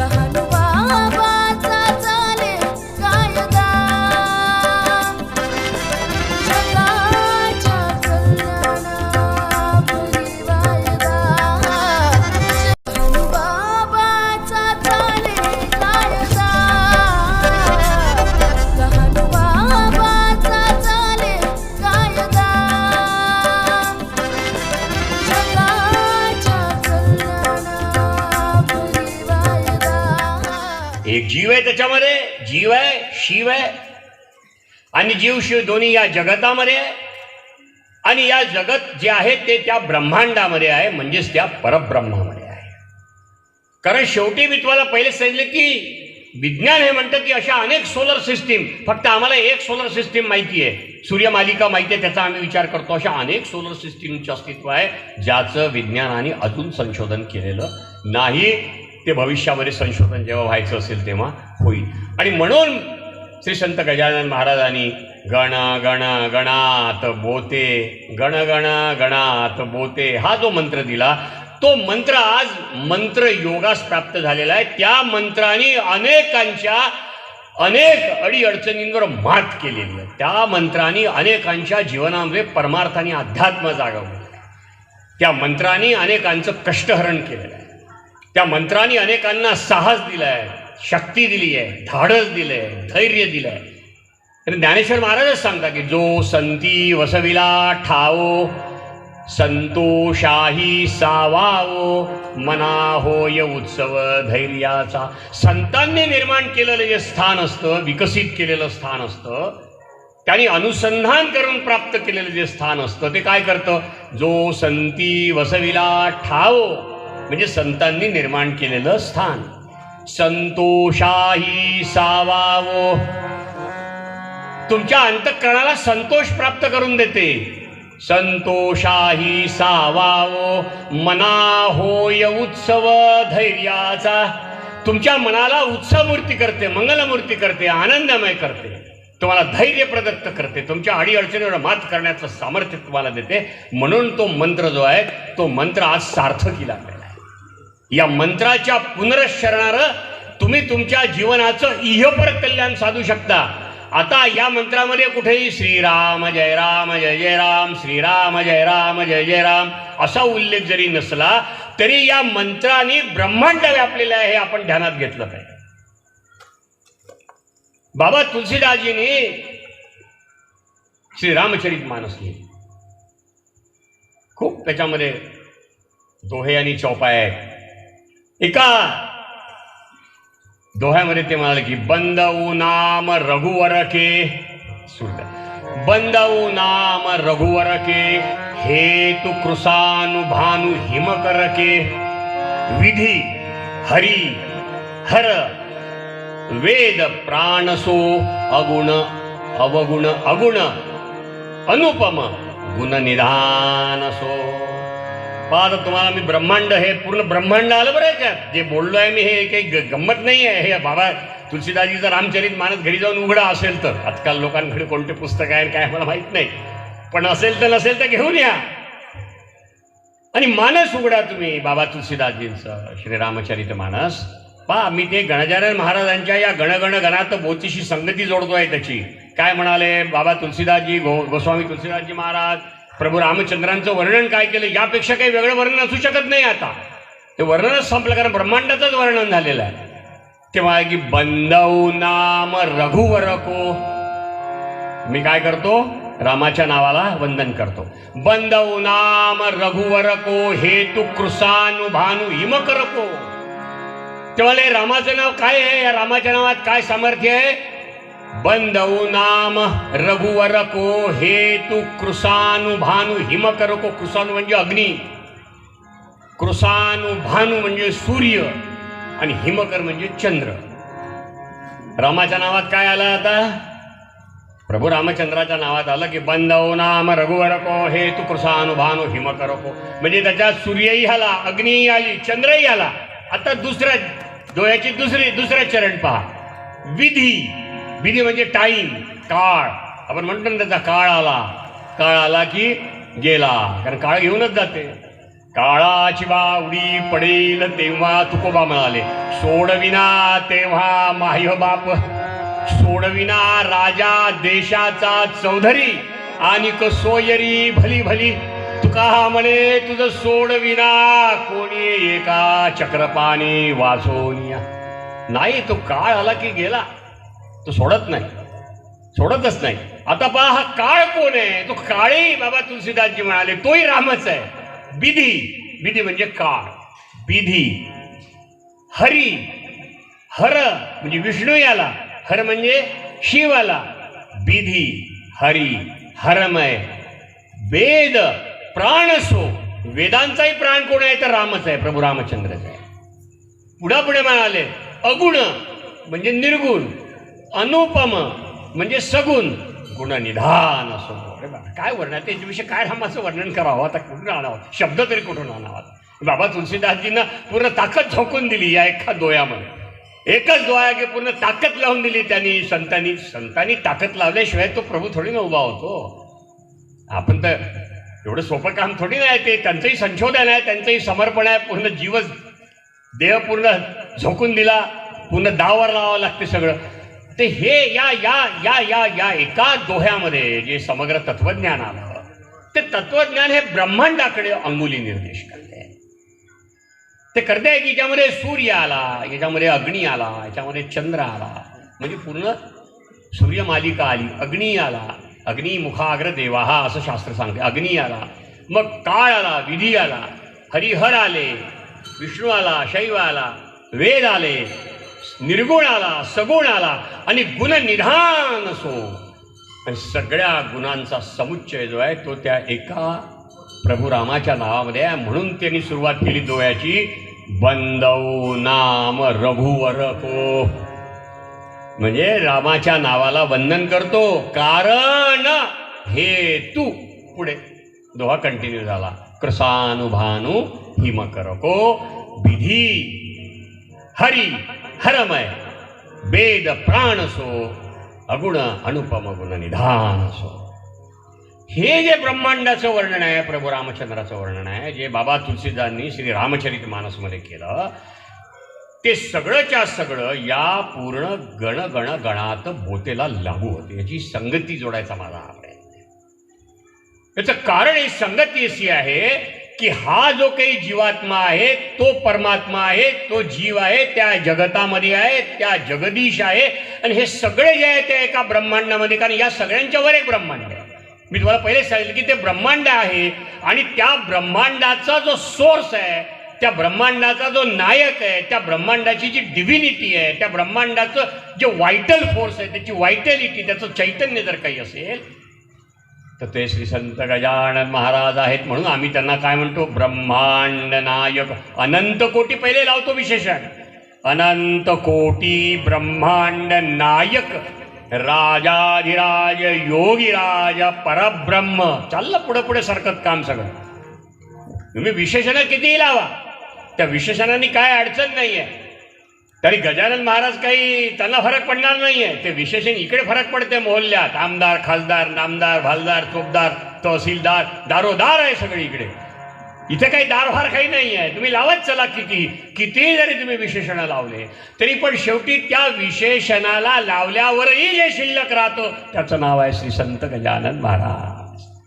the जीव आहे त्याच्यामध्ये जीव आहे शिव आहे. आणि जीव शिव दोन्ही या जगतामध्ये आहे. आणि या जगत जे आहे ते त्या ब्रह्मांडामध्ये आहे म्हणजेच त्या परब्रह्मामध्ये आहे. कारण शेवटी मी तुम्हाला पहिले सांगितलं की विज्ञान हे म्हणतं की अशा अनेक सोलर सिस्टीम फक्त आम्हाला एक सोलर सिस्टीम माहिती आहे. सूर्यमालिका माहिती आहे त्याचा आम्ही विचार करतो. अशा अनेक सोलर सिस्टीमचे अस्तित्व आहे ज्याचं विज्ञानाने अजून संशोधन केलेलं नाही. ते भविष्यामध्ये संशोधन जेव्हा व्हायचं असेल तेव्हा होईल. आणि म्हणून श्री संत गजानन महाराजांनी गण गण गणात बोते गण गण गणात बोते हा जो मंत्र दिला तो मंत्र आज मंत्र योगास प्राप्त झालेला आहे. त्या मंत्राने अनेकांच्या अनेक अडीअडचणींवर मात केलेली आहे. त्या मंत्राने अनेकांच्या जीवनामध्ये परमार्थाने अध्यात्म जागवलं त्या मंत्राने अनेकांचं कष्टहरण केलेलं आहे. त्या मंत्राने अनेकांना साहस दिलं आहे शक्ती दिली आहे धाडस दिलं आहे धैर्य दिलं आहे ज्ञानेश्वर महाराजच सांगता की जो संती वसविला ठावो संतोषाही सावावो मना होय उत्सव धैर्याचा. संतांनी निर्माण केलेलं जे स्थान असतं विकसित केलेलं स्थान असतं त्यांनी अनुसंधान करून प्राप्त केलेलं जे स्थान असतं ते काय करतं? जो संती वसविला ठावो म्हणजे संतांनी निर्माण केलेलं स्थान. संतोषाही सावावो. तुमच्या अंतःकरणाला संतोष प्राप्त करून देते. संतोषाही सावावो. मना होय उत्सव धैर्याचा. तुमच्या मनाला उत्सवमूर्ती करते मंगलमूर्ती करते आनंदमय करते. तुम्हाला धैर्य प्रदत्त करते. तुमच्या अडीअडचणीवर मात करण्याचं सामर्थ्य तुम्हाला देते. म्हणून तो मंत्र जो आहे तो मंत्र आज सार्थकी लागला आहे. या मंत्राच्या पुनरश्चरणानं तुम्ही तुमच्या जीवनाचं इहपर कल्याण साधू शकता. आता या मंत्रामध्ये कुठेही श्रीराम जय राम जय जय राम श्रीराम जय राम जय जय राम असा उल्लेख जरी नसला तरी या मंत्राने ब्रह्मांड व्यापलेलं आहे हे आपण ध्यानात घेतलं पाहिजे. बाबा तुलसीदासजीने श्री रामचरित मानस लिहिले खूप त्याच्यामध्ये दोहे आणि चौपाय आहेत. एका दोह्यामध्ये ते म्हणाले की बंद नाम रघुवर के बंद नाम रघुवर के हे तू कृसानुभानु हिमकर के विधी हरी हर वेद प्राणसो अगुण अवगुण अगुण अनुपम गुणनिधानसो पाहता तुम्हाला मी ब्रह्मांड हे पूर्ण ब्रह्मांड आलं बरं का? जे बोललो आहे मी हे काही ग- गंमत नाही आहे. हे बाबा तुलसीदासजीचं रामचरित मानस घरी जाऊन उघडा असेल तर. आजकाल लोकांकडे कोणते पुस्तक आहे आणि काय मला माहीत नाही. पण असेल तर नसेल तर घेऊन या. आणि मानस उघडा तुम्ही बाबा तुलसीदासजींचं श्रीरामचरित मानस. पहा मी ते गणजानन महाराजांच्या या गणगण गणात बोतीशी संगती जोडतो आहे त्याची. काय म्हणाले बाबा तुलसीदासजी गो गोस्वामी तुलसीदासजी महाराज? प्रभू रामचंद्रांचं वर्णन काय केलं? यापेक्षा काही वेगळं वर्णन असू शकत नाही आता. ते वर्णनच संपलं कारण ब्रह्मांडाचंच वर्णन झालेलं आहे. तेव्हा की बंदव नाम रघुवर को मी काय करतो? रामाच्या नावाला वंदन करतो. बंदव नाम रघुवर को हेतु कृसानुभानु हिम करको तेव्हा रामाचं नाव काय आहे? या रामाच्या नावात काय सामर्थ्य आहे? बंदौ नाम रघुवर को हेतु कृसानुभानु हिम करको कृसानु म्हणजे अग्नी कृसानुभानु म्हणजे सूर्य आणि हिमकर म्हणजे चंद्र रामाच्या नावात काय आलं आता प्रभू रामचंद्राच्या नावात आलं की बंदव नाम रघुवर को हे तू कृसानुभानु हिम को म्हणजे त्याच्यात सूर्यही आला अग्नीही आली चंद्रही आला आता दुसऱ्या डोळ्याची दुसरी दुसरे चरण पहा विधी विधी म्हणजे टाईम काळ. आपण म्हणतो ना त्याचा काळ आला. काळ आला की गेला. कारण काळ घेऊनच जाते. काळाची बावडी पडेल तेव्हा तुकोबा म्हणाले सोडविना तेव्हा माह्य बाप. सोडविना राजा देशाचा चौधरी. आणि कसोयरी भली भली तुका म्हणे तुझं सोडविना कोणी एका चक्रपाणी वाचवून या. नाही तो काळ आला की गेला. तो सोडत नाही. सोडतच नाही. आता पहा हा काळ कोण आहे? तो काळी बाबा तुलसीदासजी म्हणाले तोही रामच आहे. विधी. विधी म्हणजे काळ. विधी. हरी. हर म्हणजे विष्णू याला. हर म्हणजे शिव आला विधी. हरी. हरमय. वेद. प्राणसो. वेदांचाही प्राण कोण आहे? तर रामच आहे. प्रभू रामचंद्रच आहे. पुढा पुढे म्हणाले अगुण म्हणजे निर्गुण. अनुपम म्हणजे सगुण. गुणनिधान असो. अरे बाबा काय वर्णन त्याच्याविषयी काय रामाचं वर्णन करावं? आता कुठून आणावं? शब्द तरी कुठून आणावा? बाबा तुलसीदासजींना पूर्ण ताकद झोकून दिली या एका दोयामध्ये एकच डोळ्या की पूर्ण ताकद लावून दिली त्यांनी संतांनी. संतांनी ताकद लावल्याशिवाय तो प्रभू थोडी ना उभा होतो. आपण तर एवढं सोपं काम थोडी नाही ते. त्यांचंही संशोधन आहे त्यांचंही समर्पण आहे. पूर्ण जीवच देह पूर्ण झोकून दिला. पूर्ण दावर लावावं लागते सगळं. ते हे या या या या या एका दोह्यामध्ये जे समग्र तत्वज्ञान आलं ते तत्वज्ञान हे ब्रह्मांडाकडे अंगुली निर्देश करते. ते करते आहे की याच्यामध्ये सूर्य आला याच्यामध्ये अग्नी आला याच्यामध्ये चंद्र आला म्हणजे पूर्ण सूर्यमालिका आली अग्नी आला अग्नी मुखाग्र देवा हा असं शास्त्र सांगते. अग्नी आला मग काळ आला विधी आला हरिहर आले विष्णू आला शैव आला वेद आले निर्गुण आला सगुण आला आणि गुण निधान असो. आणि सगळ्या गुणांचा समुच्चय जो आहे तो त्या एका प्रभू रामाच्या नावामध्ये आहे. म्हणून त्यांनी सुरुवात केली दोयाची बंदव नाम रघुवर को म्हणजे रामाच्या नावाला वंदन करतो. कारण हे तू पुढे. दोहा कंटिन्यू झाला. कृसानुभानु हिम करको विधी हरी. हरमय वेद प्राण सो अगुण अनुपम गुण निधान असो हे जे ब्रह्मांडाचं वर्णन आहे प्रभू रामचंद्राचं वर्णन आहे जे बाबा तुलसीदांनी श्री रामचरित मानसमध्ये केलं ते सगळंच्या सगळं या पूर्ण गण गण गणात बोतेला लागू होते याची संगती जोडायचा माझा हा प्रयत्न आहे याचं कारण ही संगती अशी आहे की हा जो काही जीवात्मा आहे तो परमात्मा आहे तो जीव आहे त्या जगतामध्ये आहे त्या जगदीश आहे. आणि हे सगळे जे आहे ते एका ब्रह्मांडामध्ये कारण या सगळ्यांच्या वर एक ब्रह्मांड आहे. मी तुम्हाला पहिले सांगितलं की ते ब्रह्मांड आहे आणि त्या ब्रह्मांडाचा जो सोर्स आहे त्या ब्रह्मांडाचा जो नायक आहे त्या ब्रह्मांडाची जी डिव्हिनिटी आहे त्या ब्रह्मांडाचं जे व्हायटल फोर्स आहे त्याची व्हायटॅलिटी त्याचं चैतन्य जर काही असेल तर ते श्री संत गजानन महाराज आहेत म्हणून आम्ही त्यांना काय म्हणतो? ब्रह्मांड नायक. अनंत कोटी पहिले लावतो विशेषण. अनंत कोटी ब्रह्मांड नायक. राजाधिराज योगीराज परब्रह्म. चाललं पुढे पुढे सरकत काम सगळं. तुम्ही विशेषणं कितीही लावा. त्या विशेषणाने काय अडचण नाही आहे तरी गजानन महाराज काही त्यांना फरक पडणार नाही आहे ते विशेषण इकडे फरक पडते मोहल्ल्यात. आमदार खासदार नामदार भालदार चोपदार तहसीलदार दारोदार आहे सगळी इकडे. इथे काही दारभार काही नाही आहे तुम्ही लावत चला किती किती जरी तुम्ही विशेषणं लावले तरी पण शेवटी त्या विशेषणाला लावल्यावरही जे शिल्लक राहतं त्याचं नाव आहे श्री संत गजानन महाराज.